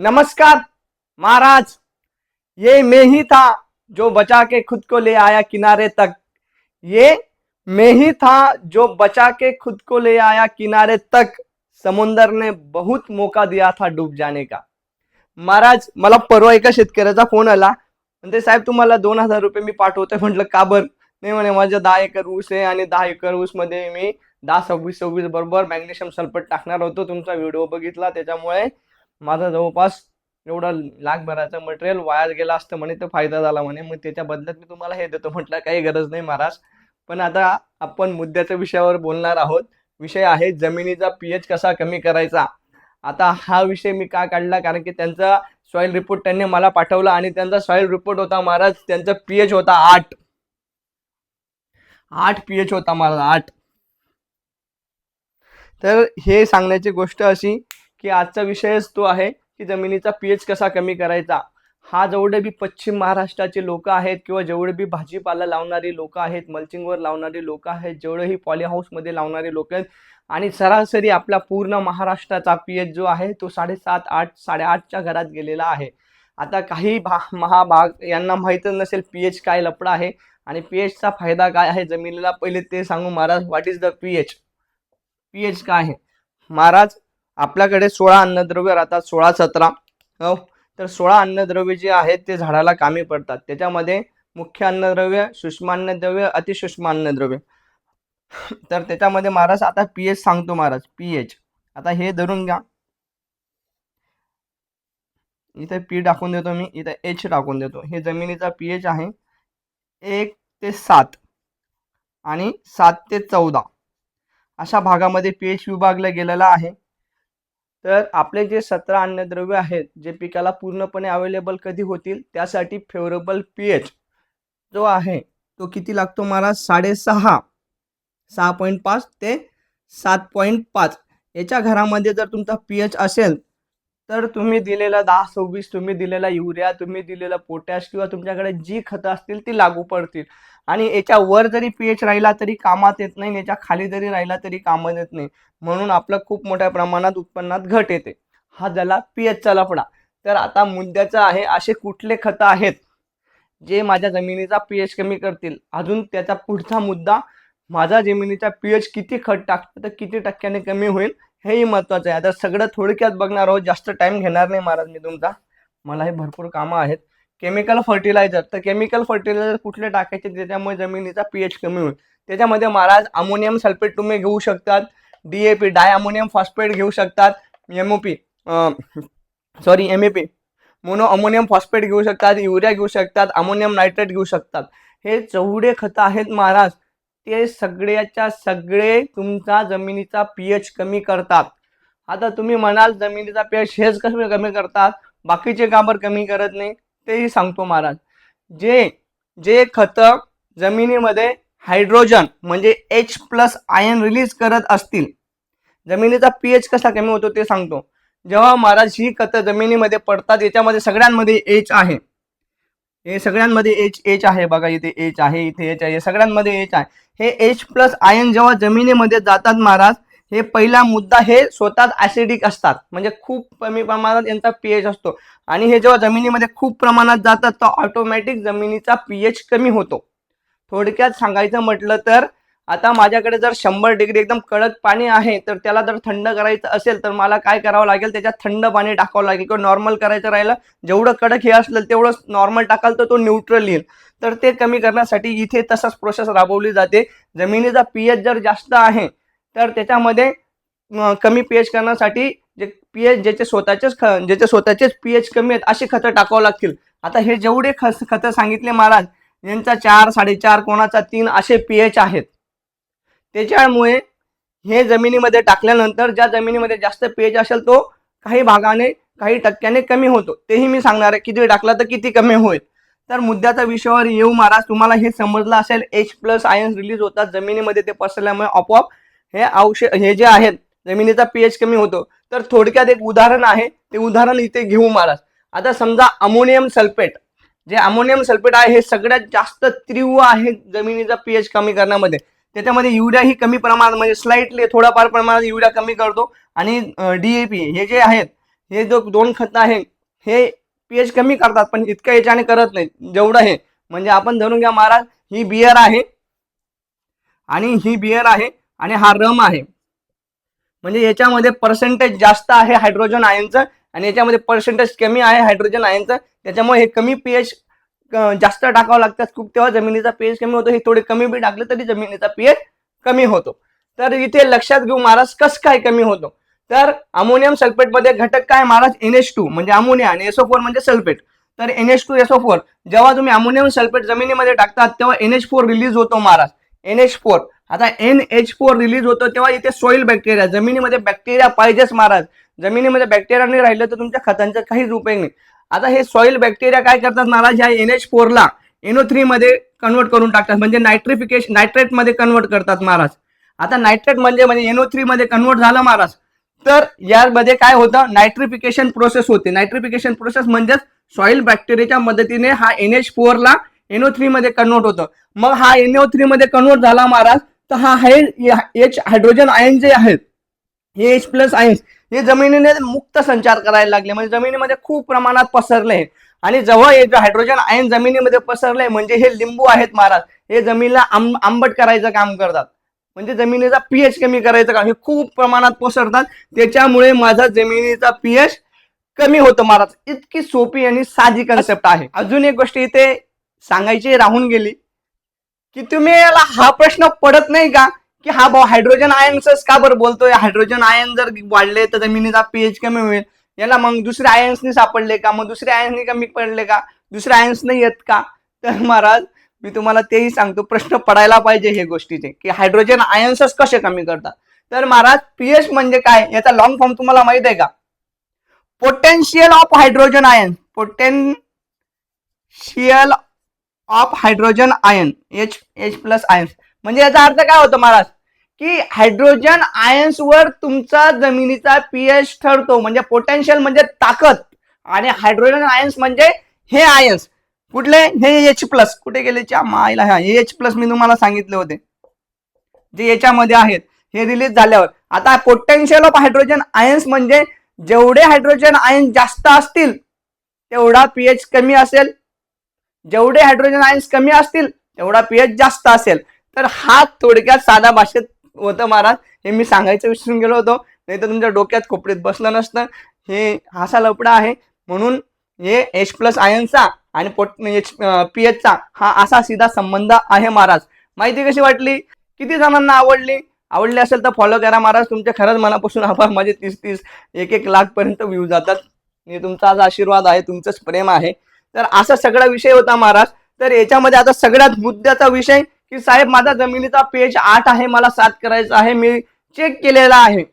नमस्कार महाराज। ये मैं ही था जो बचा के खुद को ले आया किनारे तक। ये मैं ही था जो बचा के खुद को ले आया किनारे तक। समुंदर ने बहुत मौका दिया था डूब जाने का। महाराज मला परवा एका शेतकऱ्याचा फोन आला. म्हणते साहेब तुम्हाला दोन हजार रुपये मी पाठवतोय. म्हटलं का बर? नाही म्हणे माझं दहा एकर ऊस आहे आणि दहा एकर ऊसमध्ये मी दहा सव्वीस सव्वीस बरोबर मॅग्नेशियम सल्फेट टाकणार होतो. तुमचा व्हिडिओ बघितला त्याच्यामुळे माझा जवळपास एवढं लाखभराचं मटेरियल वाया गेला असतं म्हणे तर फायदा झाला म्हणे. मग त्याच्या बदल्यात मी तुम्हाला हे देतो म्हटलं काही गरज नाही महाराज. पण आता आपण मुद्द्याच्या विषयावर बोलणार आहोत. विषय आहे जमिनीचा पीएच कसा कमी करायचा. आता हा विषय मी का काढला? कारण की त्यांचा सॉईल रिपोर्ट त्यांनी मला पाठवला आणि त्यांचा सॉईल रिपोर्ट होता महाराज त्यांचा पीएच होता आठ. आठ पीएच होता महाराज आठ. तर हे सांगण्याची गोष्ट अशी की आजचा विषयच तो आहे की जमिनीचा पीएच कसा कमी करायचा. हा जेवढे बी पश्चिम महाराष्ट्राचे लोक आहेत किंवा जेवढे बी भाजीपाला लावणारी लोक आहेत मल्चिंगवर लावणारी लोक आहेत जेवढेही पॉली हाऊसमध्ये लावणारे लोक आहेत आणि सरासरी आपला पूर्ण महाराष्ट्राचा पी एच जो आहे तो साडेसात आठ साडेआठच्या घरात गेलेला आहे. आता काही भा महाभाग यांना माहीतच नसेल पी एच काय लपडा आहे आणि पी एचचा फायदा काय आहे जमिनीला पहिले ते सांगू Maharaj what is the P H P H काय आहे? महाराज आपल्याकडे सोळा अन्नद्रव्य राहतात सोळा सतरा. हो? तर सोळा अन्नद्रव्य जे आहेत ते झाडाला कामी पडतात. त्याच्यामध्ये मुख्य अन्नद्रव्य सूक्ष्म अन्नद्रव्य अतिसूक्ष्म अन्नद्रव्य तर त्याच्यामध्ये महाराज आता पी एच सांगतो महाराज पी एच. आता हे धरून घ्या. इथे पी टाकून देतो मी इथे एच टाकून देतो. हे जमिनीचा पी एच आहे. एक ते सात आणि सात ते चौदा. अशा भागामध्ये पी एच विभागला गेलेला आहे. तर आपले जे सतरा अन्नद्रव्य आहेत जे पिकाला पूर्णपणे अवेलेबल कधी होतील त्यासाठी फेवरेबल पी एच जो आहे तो किती लागतो महाराज? साडेसहा सहा पॉईंट पाच ते सात पॉईंट पाच. याच्या घरामध्ये जर तुमचा पी एच असेल तर तुम्ही दिलेला दहा सव्वीस तुम्ही दिलेला युरिया तुम्ही दिलेला पोटॅश किंवा तुमच्याकडे जी खतं असतील ती लागू पडतील. आणि याच्या वर जरी पी एच राहिला तरी कामात येत नाही याच्या खाली जरी राहिला तरी कामात येत नाही. म्हणून आपलं खूप मोठ्या प्रमाणात उत्पन्नात घट येते. हा झाला पी एचचा लफडा. तर आता मुद्द्याचं आहे असे कुठले खतं आहेत जे माझ्या जमिनीचा पी एच कमी करतील? अजून त्याचा पुढचा मुद्दा माझा जमिनीचा पी एच किती खत टाकतं तर किती टक्क्याने कमी होईल? हेही महत्त्वाचं आहे. आता सगळं थोडक्यात बघणार आहोत. जास्त टाईम घेणार नाही महाराज मी तुमचा. मलाही भरपूर कामं आहेत. केमिकल फर्टिलायझर तर केमिकल फर्टिलायझर कुठले टाकायचे? त्याच्यामुळे जमिनीचा पी एच कमी होईल. त्याच्यामध्ये महाराज अमोनियम सल्फेट तुम्ही घेऊ शकतात. D A P diammonium phosphate घेऊ शकतात. M O P sorry M A P monoammonium phosphate घेऊ शकतात. युरिया घेऊ शकतात. अमोनियम नायट्रेट घेऊ शकतात. हे चौडे खतं आहेत महाराज ते सगळ्याच्या सगळे तुमचा जमिनीचा पी एच कमी करतात. आता तुम्ही म्हणाल जमिनीचा पी एच हेच कसं कमी करतात बाकीचे काबर कमी करत नाही तेही सांगतो महाराज. जे जे खतं जमिनीमध्ये हायड्रोजन म्हणजे एच प्लस आयन रिलीज करत असतील जमिनीचा पीएच कसा कमी होतो ते सांगतो. जेव्हा महाराज ही खतं जमिनीमध्ये पडतात याच्यामध्ये सगळ्यांमध्ये एच आहे. हे सगळ्यांमध्ये एच एच आहे बघा इथे एच आहे इथे एच आहे सगळ्यांमध्ये एच आहे. हे एच प्लस आयन जेव्हा जमिनीमध्ये जातात महाराज हे पहिला मुद्दा हे स्वतःच ॲसिडिक असतात. म्हणजे खूप कमी प्रमाणात यांचा पीएच असतो. आणि हे जेव्हा जमिनीमध्ये खूप प्रमाणात जातात तर ऑटोमॅटिक जमिनीचा पीएच कमी होतो. थोडक्यात सांगायचं म्हटलं तर आता माझ्याकडे जर शंभर डिग्री एकदम कडक पाणी आहे तर त्याला जर थंड करायचं असेल तर मला काय करावं लागेल? त्याच्यात थंड पाणी टाकावं लागेल किंवा नॉर्मल करायचं राहिलं जेवढं कडक हे असलं तेवढं नॉर्मल टाकाल तर तो न्यूट्रल येईल. तर ते कमी करण्यासाठी इथे तसंच प्रोसेस राबवली जाते. जमिनीचा पीएच जर जास्त आहे तर त्याच्यामध्ये कमी पीएच करण्यासाठी जे पीएच ज्याचे स्वतःचेच ख ज्याचे स्वतःचेच पीएच कमी आहेत अशी खतं टाकावं लागतील. आता हे जेवढे खस खतं सांगितले महाराज यांचा चार साडेचार कोणाचा तीन असे पीएच आहेत. त्याच्यामुळे हे जमिनीमध्ये टाकल्यानंतर ज्या जमिनीमध्ये जास्त पेज असेल तो काही भागाने काही टक्क्याने कमी होतो. तेही मी सांगणार आहे किती टाकला तर किती कमी होईल. तर मुद्द्याच्या विषयावर येऊ महाराज तुम्हाला हे समजलं असेल एच प्लस आयन्स रिलीज होतात जमिनीमध्ये ते पसरल्यामुळे आपोआप हे औषध हे जे आहेत जमिनीचा पीएच कमी होतो. तर थोडक्यात एक उदाहरण आहे ते उदाहरण इथे घेऊ महाराज. आता समजा अमोनियम सल्फेट जे अमोनियम सल्फेट आहे हे सगळ्यात जास्त तीव्र आहे जमिनीचा पीएच कमी करण्यामध्ये. त्याच्यामध्ये युरिया ही कमी प्रमाणात म्हणजे स्लाइटली थोडाफार प्रमाणात युरिया कमी करतो. आणि डीएपी हे जे आहेत हे जो दोन खतं आहे हे पीएच कमी करतात पण इतकं याच्याने करत नाही जेवढं हे म्हणजे आपण धरून घ्या महाराज ही बियर आहे. आणि ही बियर आहे आणि हा रम आहे. म्हणजे याच्यामध्ये पर्सेंटेज जास्त आहे हायड्रोजन आयनचं आणि याच्यामध्ये पर्सेंटेज कमी आहे हायड्रोजन आयनचं त्याच्यामुळे हे कमी पीएच जास्त टाकावं लागतात खूप तेव्हा जमिनीचा पीएच कमी होतो. हे थोडे कमी बी टाकले तरी जमिनीचा पीएच कमी होतो. तर इथे लक्षात घेऊ महाराज कस काय कमी होतो? तर अमोनियम सल्फेटमध्ये घटक काय महाराज? एन एच टू म्हणजे अमोनिया आणि एसओ फोर म्हणजे सल्फेट तर N H two SO four जेव्हा तुम्ही अमोनियम सल्फेट जमिनीमध्ये टाकतात तेव्हा एन एच फोर रिलीज होतो महाराज. एन एच फोर आता एन एच फोर रिलीज होतो तेव्हा इथे सॉइल बॅक्टेरिया जमिनीमध्ये बॅक्टेरिया पाहिजेच महाराज. जमिनीमध्ये बॅक्टेरिया नाही राहिलं तर तुमच्या खतांचा काहीच उपयोग नाही. आता हे सॉइल बॅक्टेरिया काय करतात महाराज? ह्या एन एच फोरला एनओ थ्री मध्ये कन्वर्ट करून टाकतात. म्हणजे नायट्रिफिकेशन नायट्रेटमध्ये कन्वर्ट करतात महाराज. आता नायट्रेट म्हणजे म्हणजे एनओ थ्री मध्ये कन्वर्ट झालं महाराज. तर यामध्ये काय होतं? नायट्रिफिकेशन प्रोसेस होते. नायट्रिफिकेशन प्रोसेस म्हणजेच सॉइल बॅक्टेरियाच्या मदतीने हा एन एच फोरला एनओ थ्री मध्ये कन्वर्ट होतं. मग हा एनओ थ्री मध्ये कन्वर्ट झाला महाराज तर हा आहे एच हायड्रोजन आयन जे आहेत हे एच प्लस आयन्स हे जमिनीने मुक्त संचार करायला लागले. म्हणजे जमिनीमध्ये खूप प्रमाणात पसरले आणि जेव्हा हे हायड्रोजन आयन जमिनीमध्ये पसरले म्हणजे हे लिंबू आहेत महाराज हे जमिनीला आंब आंबट करायचं काम करतात. म्हणजे जमिनीचा पीएच कमी करायचं काम हे खूप प्रमाणात पसरतात. त्याच्यामुळे माझा जमिनीचा पीएच कमी होतो महाराज. इतकी सोपी आणि साधी कन्सेप्ट आहे. अजून एक गोष्ट इथे सांगायची राहून गेली की तुम्ही याला हा प्रश्न पडत नाही का? की हा भाऊ हायड्रोजन आयन्सच का बरं बोलतोय? हायड्रोजन आयन जर वाढले तर जमिनीचा पीएच कमी होईल. याला मग दुसरे आयन्सनी सापडले का? मग दुसरे आयन्सनी कमी पडले का? दुसरे आयन्सने येत का? तर महाराज मी तुम्हाला तेही सांगतो प्रश्न पडायला पाहिजे हे गोष्टीचे की हायड्रोजन आयन्सच कसे कमी करतात? तर महाराज पीएच म्हणजे काय? याचा लॉंग फॉर्म तुम्हाला माहीत आहे का? Potential of hydrogen ion potential of hydrogen ion H H plus ions म्हणजे याचा अर्थ काय होतो महाराज? की हायड्रोजन आयन्स वर तुमचा जमिनीचा पीएच ठरतो म्हणजे पोटेन्शियल म्हणजे ताकद. आणि हायड्रोजन आयन्स म्हणजे हे आयन्स कुठले? हे एच प्लस कुठे गेले? च्या मायला हा एच प्लस मी तुम्हाला सांगितले होते. जे याच्यामध्ये आहेत. हे रिलीज झाल्यावर. आता पोटेन्शियल ऑफ हायड्रोजन आयन्स म्हणजे जेवढे हायड्रोजन आयन्स जास्त असतील तेवढा पीएच कमी असेल. जेवढे हायड्रोजन आयन्स कमी असतील तेवढा पीएच जास्त असेल. तर हा थोडक्यात साधा भाषेत होतं महाराज. हे मी सांगायचं विसरून गेलो होतो. नाही तर तुमच्या डोक्यात खोपडीत बसलं नसतं. हे हासा लपडा आहे. म्हणून हे एच प्लस आयनचा आणि पोट एच पी एचचा हा असा सीधा संबंध आहे महाराज. माहिती कशी वाटली? किती जणांना आवडली? आवडली असेल तर फॉलो करा महाराज. तुमच्या खरंच मनापासून आभार. माझे तीस तीस एक एक लाखपर्यंत व्ह्यू जातात. हे तुमचा आज आशीर्वाद आहे. तुमचंच प्रेम आहे. तर असा सगळा विषय होता महाराज. तर याच्यामध्ये आता सगळ्यात मुद्द्याचा विषय की साहेब माझा जमिनीचा पेज आठ आहे मला सात करायचा आहे मी चेक केलेला आहे.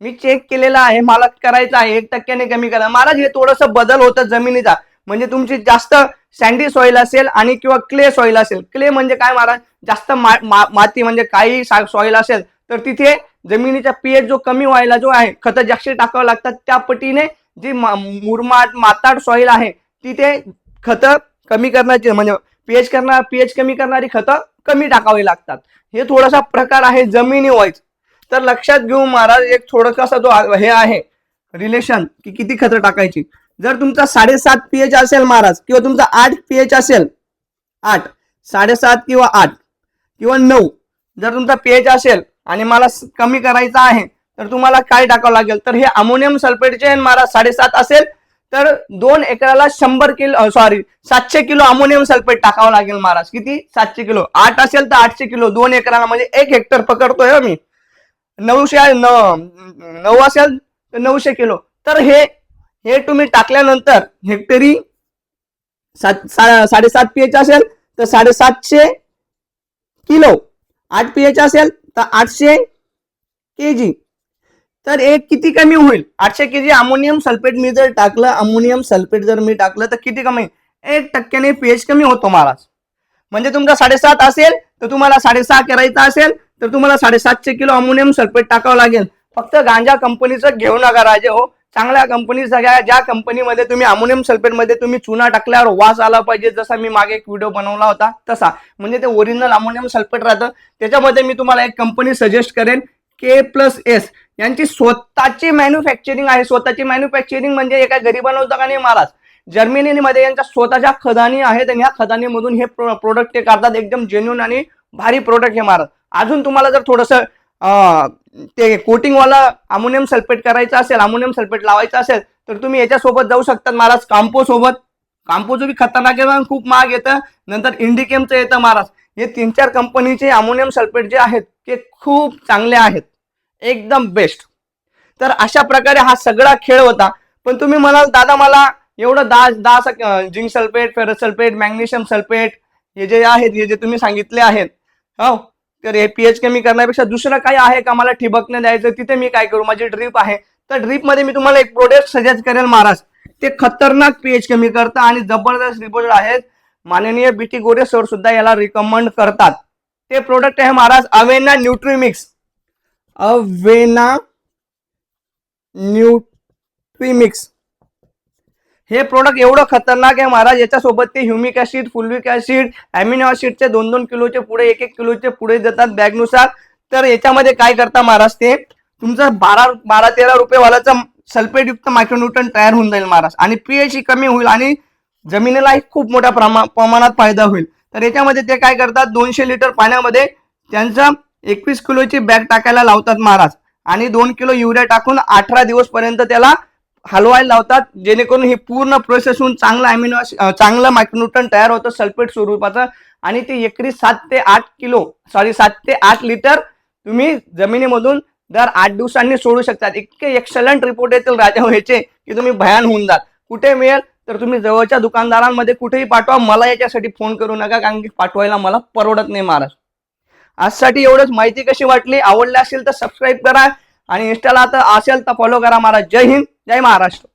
मी चेक केलेला आहे मला करायचं आहे एक टक्क्याने कमी करा. महाराज हे थोडस बदल होतं जमिनीचा. म्हणजे तुमची जास्त सँडी सॉइल असेल आणि किंवा क्ले सॉइल असेल. क्ले म्हणजे काय महाराज? जास्त मा- मा- माती म्हणजे काही सॉइल असेल तर तिथे जमिनीचा पीएच जो कमी व्हायला जो आहे खत जास्त टाकावं लागतात. त्या पटीने जी मा- मुरमाड माताड सॉइल आहे तिथे खत कमी करण्याची म्हणजे पीएच करणार पीएच कमी करणारी खतं कमी टाकावी लागतात. हे थोडासा प्रकार आहे जमिनी वाईज. तर लक्षात घेऊ महाराज एक थोडासा जो हे आहे रिलेशन की किती खतं टाकायची. जर तुमचा साडेसात पीएच असेल महाराज किंवा तुमचा आठ पीएच असेल आठ साडेसात किंवा आठ किंवा नऊ जर तुमचा पीएच असेल आणि मला कमी करायचा आहे तर तुम्हाला काय टाकावं लागेल? तर हे अमोनियम सल्फेटचे महाराज साडेसात असेल तर दोन एकराला शंभर किलो सॉरी सातशे किलो अमोनियम सल्फेट टाकावं लागेल महाराज. किती? सातशे किलो. आठ असेल तर आठशे किलो. दोन एकराला म्हणजे एक हेक्टर पकडतोय हो मी. नऊशे न- नऊ असेल तर नऊशे किलो. तर हे हे तुम्ही टाकल्यानंतर हेक्टरी सात सा- साडेसात पी एच असेल तर साडेसातशे किलो. आठ पीएच असेल तर आठशे के जी तर एक किती कमी होईल? आठशे के जी अमोनियम सल्फेट मी जर टाकलं अमोनियम सल्फेट जर मी टाकलं तर किती कमी? एक टक्क्याने पीएच कमी होतो महाराज. म्हणजे तुमचा साडेसात असेल तर तुम्हाला साडेसहा करायचा असेल तर तुम्हाला साडेसातशे किलो अमोनियम सल्फेट टाकावं लागेल. फक्त गांजा कंपनीचं घेऊ नका राजे हो. चांगल्या कंपनी सगळ्या ज्या कंपनीमध्ये तुम्ही अमोनियम सल्फेटमध्ये तुम्ही चुना टाकल्यावर वास आला पाहिजे जसा मी मागे एक व्हिडिओ बनवला होता तसा. म्हणजे ते ओरिजिनल अमोनियम सल्फेट राहतं. त्याच्यामध्ये मी तुम्हाला एक कंपनी सजेस्ट करेन के प्लस एस यांची स्वतःची मॅन्युफॅक्चरिंग आहे. स्वतःची मॅन्युफॅक्चरिंग म्हणजे एका गरीबाला होतं का नाही महाराज जर्मनीमध्ये यांच्या स्वतःच्या खदानी आहेत आणि ह्या खदानीमधून हे प्रोडक्ट ते काढतात. एकदम जेन्युन आणि भारी प्रोडक्ट हे महाराज अजून तुम्हाला जर थोडंसं ते कोटिंगवाला अमोनियम सल्फेट करायचं असेल अमोनियम सल्फेट लावायचं असेल तर तुम्ही याच्यासोबत जाऊ शकतात महाराज काम्पो सोबत. काम्पोचं बी खतरनाक आहे खूप महाग येतं. नंतर इंडिकेमचं येतं महाराज हे तीन चार कंपनीचे अमोनियम सल्फेट जे आहेत ते खूप चांगले आहेत. एकदम बेस्ट तर अशा प्रकारे हा सगळा खेळ होता. पण तुम्ही म्हणाल दादा मला एवढं दहा दहा zinc sulphate ferrous sulphate magnesium sulphate हे जे आहेत हे जे तुम्ही सांगितले आहेत हो तर हे पीएच कमी करण्यापेक्षा दुसरं काही आहे का? मला ठिबकनं द्यायचं तिथे मी काय करू? माझी ड्रीप आहे. तर ड्रीपमध्ये मी तुम्हाला एक प्रोडक्ट सजेस्ट करेल महाराज. ते खतरनाक पीएच कमी करतं आणि जबरदस्त रिपोर्ट आहेत. माननीय बीटी गोरे सर सुद्धा याला रिकमेंड करतात. ते प्रोडक्ट आहे Maharaj Avena Nutrimix Avena Nutrimix. हे प्रोडक्ट एवढं खतरनाक आहे महाराज याच्यासोबत ते humic acid fulvic acid amino ऍसिडचे दोन दोन किलोचे पुढे एक एक किलोचे पुढे देतात बॅगनुसार तर याच्यामध्ये काय करता महाराज ते? तुमचं बारा बारा तेरा रुपयेवालाचा सल्फेटयुक्त मायक्रोन्यूटन तयार होऊन जाईल महाराज. आणि पीएच कमी होईल आणि जमिनीलाही खूप मोठ्या प्रमा प्रमाणात फायदा होईल. तर याच्यामध्ये ते काय करतात? दोनशे लिटर पाण्यामध्ये त्यांचं एकवीस किलोची बॅग टाकायला लावतात महाराज. आणि दोन किलो युरिया टाकून अठरा दिवस पर्यंत त्याला हलवायला लावतात जेणेकरून ही पूर्ण प्रोसेस होऊन चांगलं अमिनो चांगलं मायक्रोन्यूटन तयार होतं सल्फेट स्वरूपाचं. आणि ते एकरी सात ते आठ किलो सॉरी सात ते आठ लिटर तुम्ही जमिनीमधून दर आठ दिवसांनी सोडू शकतात. इतके एक्सलंट रिपोर्ट येतील राजा व्हायचे की तुम्ही भयान होऊन जात कुठे मिळेल? तर तुम्ही जवळच्या दुकानदारांमध्ये कुठेही पाठवा. मला याच्यासाठी फोन करू नका कारण की पाठवायला मला परवडत नाही महाराज. आजसाठी एवढंच. माहिती कशी वाटली? आवडली असेल तर सबस्क्राईब करा. आणि इंस्टाला तर असेल तर फॉलो करा. महाराज जय हिंद. जय महाराष्ट्र.